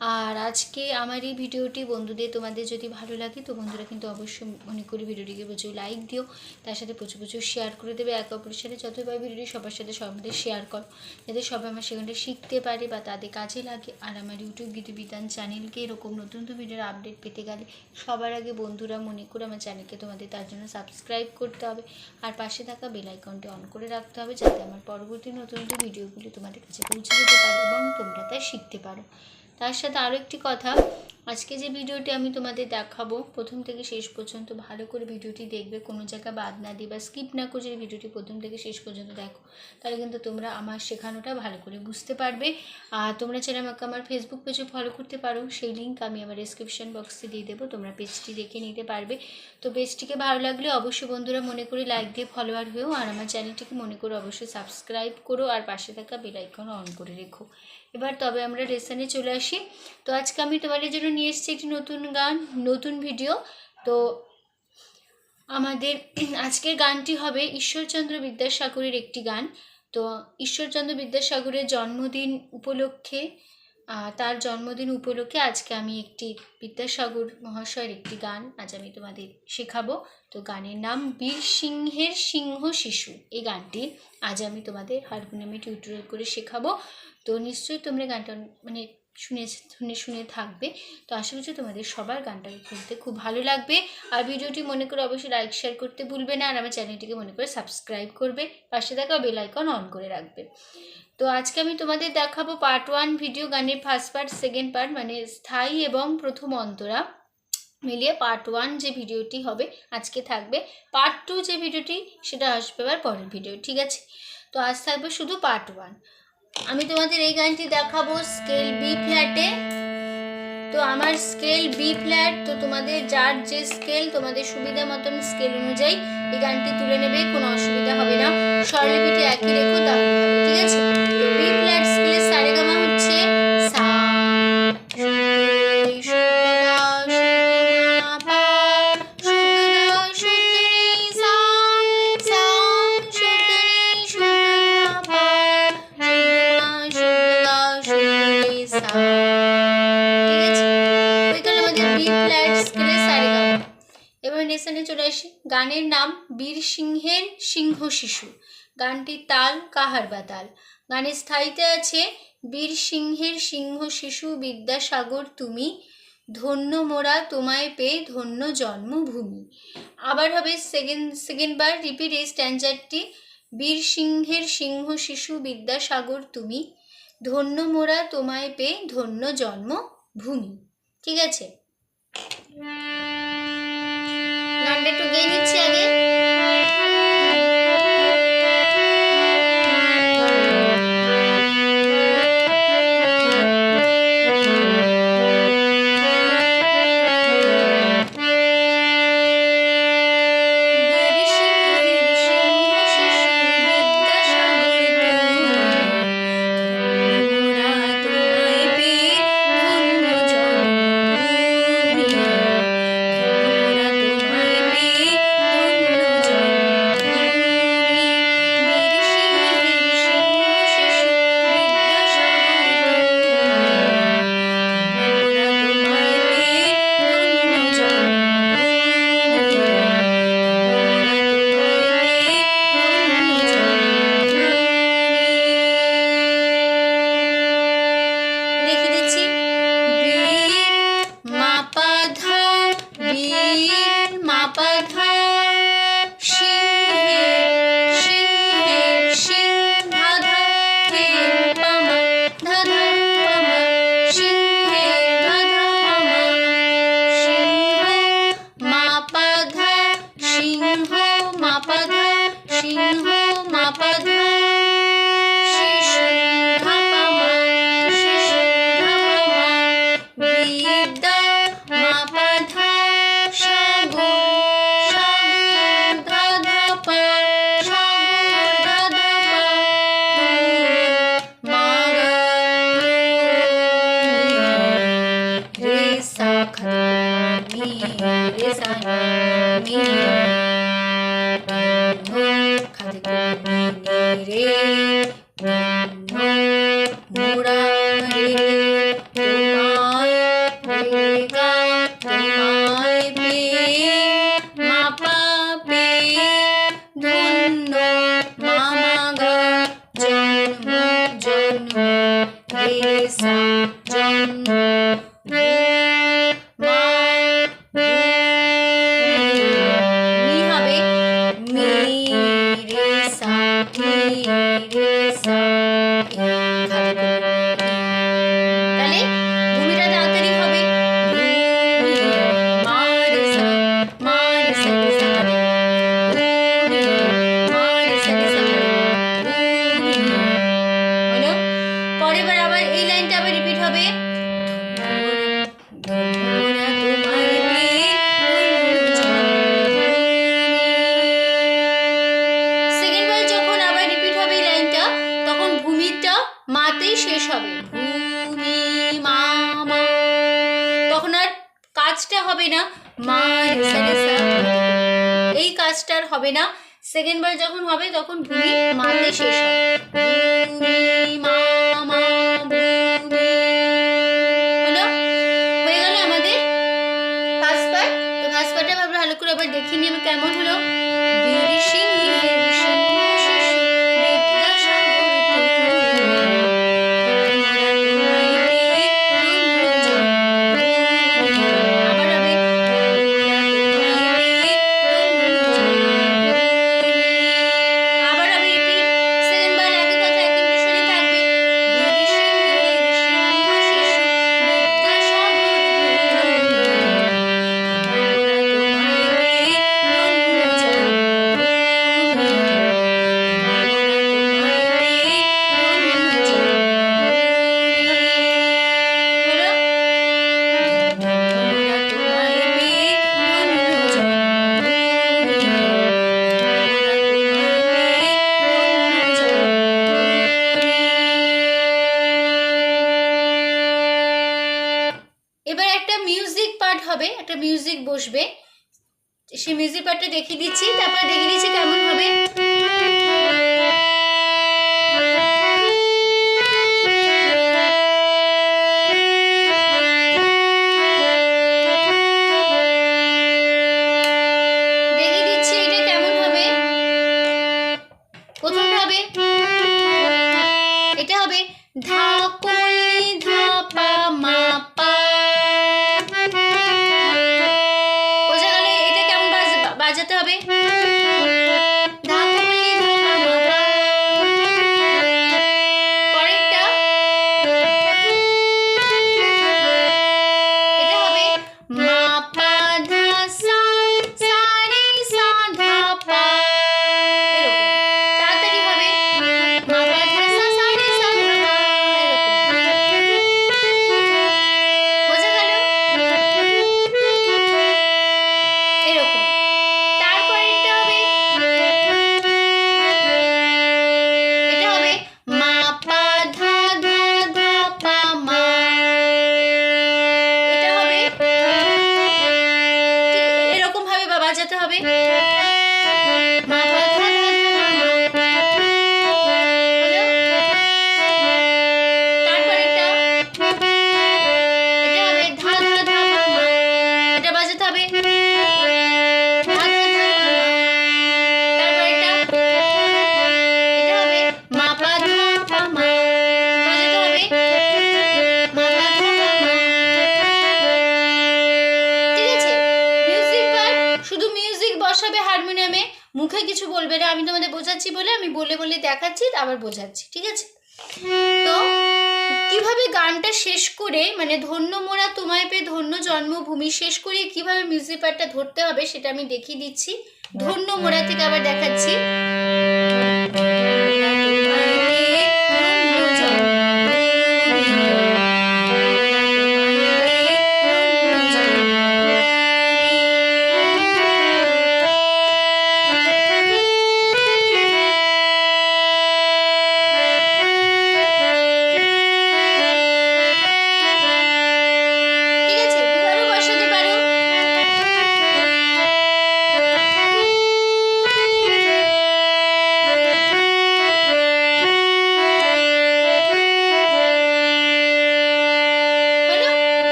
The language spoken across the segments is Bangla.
আর আজকে আমার এই ভিডিওটি বন্ধুদের, তোমাদের যদি ভালো লাগে তো বন্ধুরা কিন্তু অবশ্যই মনে করি ভিডিওটিকে প্রচুর লাইক দিও। তার সাথে প্রচুর প্রচুর শেয়ার করে দেবে। একে অপরের সাথে যতই ভিডিওটি, সবার সাথে সবাই শেয়ার করো। যাতে সবাই আমার সেখানটা শিখতে পারে বা তাদের কাজে লাগে। আর আমার ইউটিউব গীতবিতান চ্যানেলকে এরকম নতুন নতুন ভিডিওর আপডেট পেতে গেলে সবার আগে বন্ধুরা মনে করে আমার চ্যানেলকে তোমাদের তার জন্য সাবস্ক্রাইব করতে হবে। আর পাশে থাকা বেল আইকনটি অন করে রাখতে হবে যাতে আমার পরবর্তী নতুন নতুন ভিডিওগুলি তোমাদের কাছে পৌঁছে যেতে পারে এবং তোমরা তাই শিখতে পারো। তার সাথে আরও একটি কথা। আজকে যে ভিডিওটি আমি তোমাদের দেখাবো, প্রথম থেকে শেষ পর্যন্ত ভালো করে ভিডিওটি দেখবে, কোনো জায়গা বাদ না দিয়ে বা স্কিপ না করে যদি ভিডিওটি প্রথম থেকে শেষ পর্যন্ত দেখো, তাহলে কিন্তু তোমরা আমার শেখানোটা ভালো করে বুঝতে পারবে। আর তোমরা চাইলে আমাকে আমার ফেসবুক পেজে ফলো করতে পারো, সেই লিঙ্ক আমি আমার ডিসক্রিপশন বক্সে দিয়ে দেবো, তোমরা পেজটি দেখে নিতে পারবে। তো পেজটিকে ভালো লাগলে অবশ্যই বন্ধুরা মনে করে লাইক দিয়ে ফলোয়ার হয়েও আর আমার চ্যানেলটিকে মনে করে অবশ্যই সাবস্ক্রাইব করো আর পাশে থাকা বেল আইকন অন করে রেখো। এবার তবে আমরা লেসনে চলে আসি। তো আজকে আমি তোমাদের জন্য নিয়ে এসেছি একটি নতুন গান, নতুন ভিডিও। তো আমাদের আজকের গানটি হবে ঈশ্বরচন্দ্র বিদ্যাসাগরের একটি গান। তো ঈশ্বরচন্দ্র বিদ্যাসাগরের জন্মদিন উপলক্ষে তার জন্মদিন উপলক্ষে আজকে আমি একটি বিদ্যাসাগর মহাশয়ের একটি গান আজ আমি তোমাদের শেখাবো। তো গানের নাম বীর সিংহের সিংহ শিশু। এই গানটি আজ আমি তোমাদের হারমোনিয়ামে টিউটোরিয়াল করে শেখাবো। তো নিশ্চয়ই তোমরা গানটা মানে শুনে শুনে শুনে থাকবে। তো আশা করছি তোমাদের সবার গানটা শুনতে খুব ভালো লাগবে। আর ভিডিওটি মনে করে অবশ্যই লাইক শেয়ার করতে ভুলবে না। আর আমার চ্যানেলটিকে মনে করে সাবস্ক্রাইব করবে। পাশে থাকা বেল আইকন অন করে রাখবে। তো আজকে আমি তোমাদের দেখাবো পার্ট ওয়ান ভিডিও গানের ফার্স্ট পার্ট সেকেন্ড পার্ট মানে স্থায়ী এবং প্রথম অন্তরা। মিলিয়ে পার্ট ওয়ান যে ভিডিওটি হবে, আজকে থাকবে। পার্ট টু যে ভিডিওটি সেটা আসবে আবার পরের ভিডিও ঠিক আছে? তো আজ থাকবে শুধু পার্ট ওয়ান আমি তোমাদের এই গানটি দেখাবো স্কেল বি ফ্ল্যাটে। তো আমার স্কেল বি ফ্ল্যাট, তো তোমাদের যার যে স্কেল, তোমাদের সুবিধা মতন স্কেল অনুযায়ী এই গানটি তুলে নেবে, কোনো অসুবিধা হবে না। স্বরলিপিটি একই রেখো, তাহলে ঠিক আছে? তো বি ফ্ল্যাট এবার নেশনে চলে আসি। গানের নাম বীর সিংহের সিংহ শিশু। গানটির তাল কাহার বা তাল? গানের স্থায়ীতে আছে, বীর সিংহের সিংহ শিশু বিদ্যাসাগর তুমি, ধন্য মোরা তোমায় পেয়ে ধন্য জন্মভূমি। আবার হবে সেকেন্ড সেকেন্ড বার রিপিট এই স্ট্যান্ডারটি বীর সিংহের সিংহ শিশু বিদ্যাসাগর তুমি, ধন্য মোরা তোমায় পেয়ে ধন্য জন্ম ভূমি ঠিক আছে? গানটা একটু গিয়ে নিচ্ছি আগে। হবে না। মা সা এই কাজটা আর হবে না। সেকেন্ড বার যখন হবে তখন ভূমি মাতে শেষ হবে। মা মা বাজাতে হবে। বলবে আমি তোমাদের বোঝাচ্ছি বলে আমি বলে বলে দেখাচ্ছি, আবার বোঝাচ্ছি, ঠিক আছে? তো কীভাবে গানটা শেষ করে মানে ধন্য মোরা তোমায় পেয়ে ধন্য জন্মভূমি শেষ করে কীভাবে মিউজিক পার্টটা ধরতে হবে সেটা আমি দেখিয়ে দিচ্ছি। ধন্য মোরা থেকে আবার দেখাচ্ছি।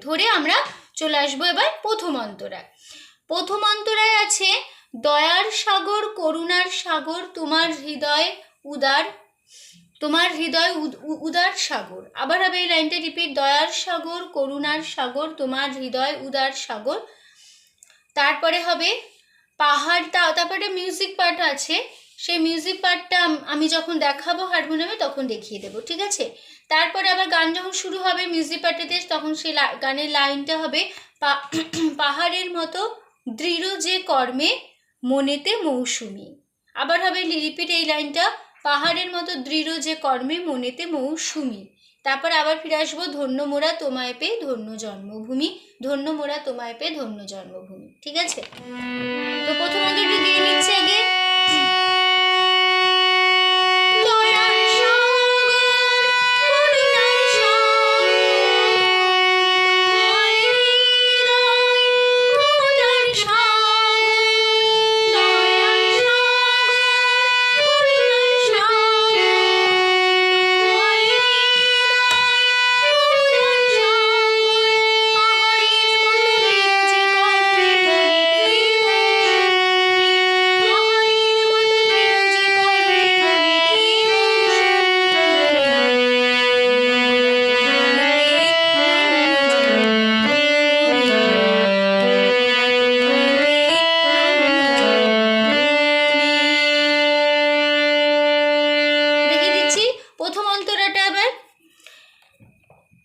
ধরে আমরা চলে আসব এবার প্রথম অন্তরায়। প্রথম অন্তরায় আছে, দয়ার সাগর, করুণার সাগর, তোমার হৃদয় উদার, তোমার হৃদয় উদার সাগর। আবার হবে এই লাইনটা রিপিট দয়ার সাগর, করুণার সাগর, তোমার হৃদয় উদার সাগর। তারপরে হবে, পাহাড় তা- তারপরে মিউজিক পার্ট আছে। সেই মিউজিক পার্টটা আমি যখন দেখাবো হারমোনিয়ামে তখন দেখিয়ে দেবো, ঠিক আছে? তারপরে আবার গান যখন শুরু হবে মিউজিক পার্টিতে তখন সেই গানের লাইনটা হবে পাহাড়ের মতো দৃঢ় যে কর্মে, মনেতে মৌসুমি। আবার হবে রিপিট এই লাইনটা পাহাড়ের মতো দৃঢ় যে কর্মে, মনেতে মৌসুমি। তারপর আবার ফিরে আসব, ধন্য মোরা তোমায় পেয়ে ধন্য জন্মভূমি, ধন্য মোরা তোমায় পেয়ে ধন্য জন্মভূমি। ঠিক আছে? তো প্রথম অন্তরটি দিয়ে নিচ্ছি সঙ্গে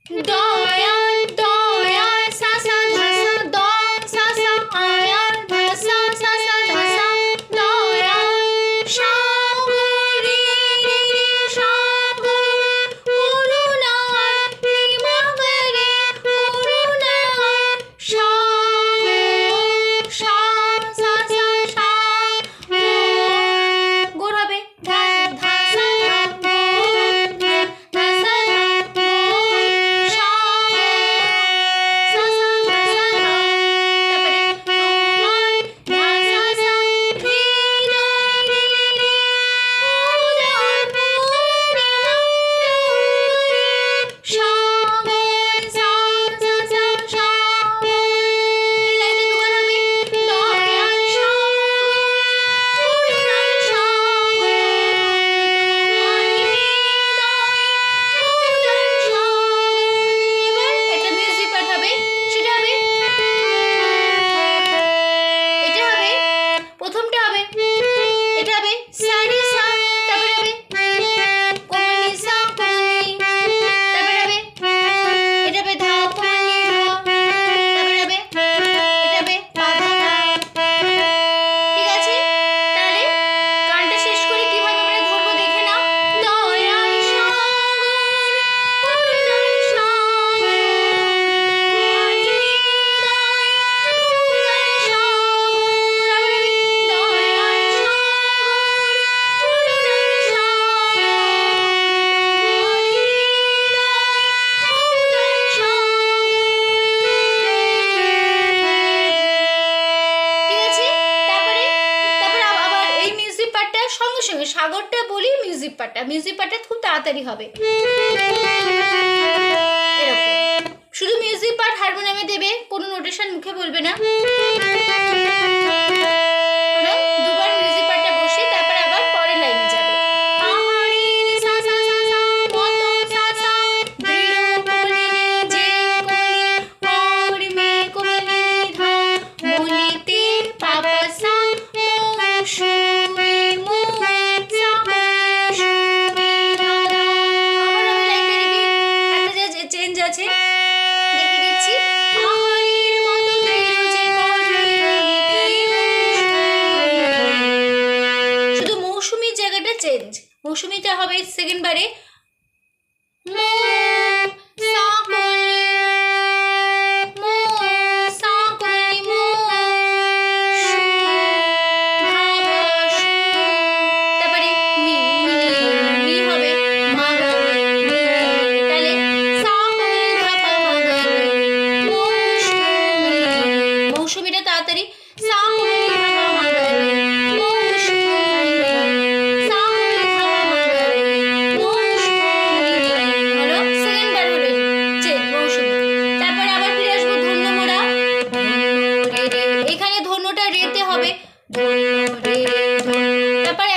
Dog. হবে।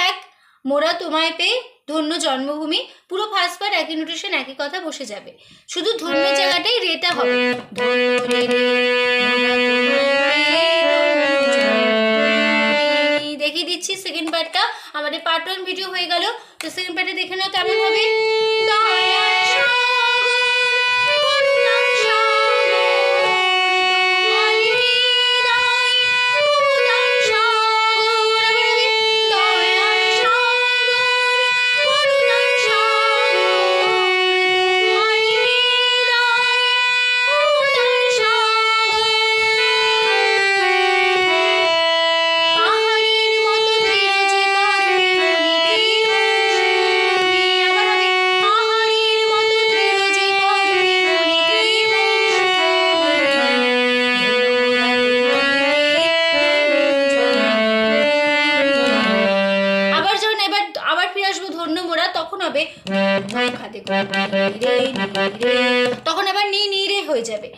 এক, মোরা তোমায় পেয়ে ধন্য জন্মভূমি, পুরো ফার্স্ট বার একই নোটেশন একই কথা বসে যাবে। শুধু ধন্য জায়গাটাই রেটা হবে। দেখিয়ে দিচ্ছি সেকেন্ড পার্টটা আমাদের পার্ট ওয়ান ভিডিও হয়ে গেল। তো সেকেন্ড পার্টে দেখে নাও কেমন হবে হবে। খাতে। তখন আবার নি নি রে হয়ে যাবে।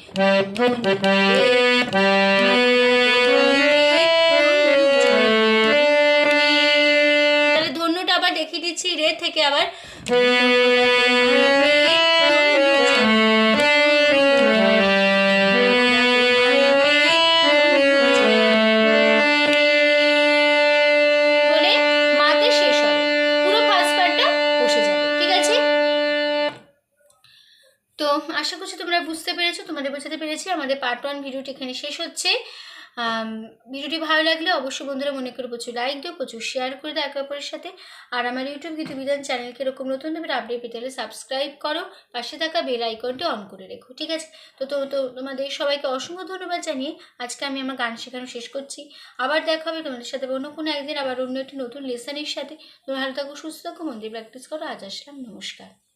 তাহলে ধন্যটা আবার দেখিয়ে দিচ্ছি রে থেকে আবার। আশা করছি তোমরা বুঝতে পেরেছ, তোমাদের বোঝাতে পেরেছি। আমাদের পার্ট ওয়ান ভিডিওটি এখানে শেষ হচ্ছে। ভিডিওটি ভালো লাগলে অবশ্যই বন্ধুরা মনে করে প্রচুর লাইক দিও, প্রচুর শেয়ার করে দাও একে অপরের সাথে। আর আমার ইউটিউব গীত বিধান চ্যানেলকে এরকম নতুন নতুন আপডেট পেতে হলে সাবস্ক্রাইব করো, পাশে থাকা বেল আইকনটি অন করে রেখো, ঠিক আছে? তো তো তো তোমাদের সবাইকে অসংখ্য ধন্যবাদ জানিয়ে আজকে আমি আমার গান শেখানো শেষ করছি। আবার দেখা হবে তোমাদের সাথে অন্য কোনো একদিন আবার অন্য একটি নতুন লেসনের সাথে। তোমরা ভালো থাকো, সুস্থ থাকো মন্দির প্র্যাকটিস করো। আজ আসলাম, নমস্কার।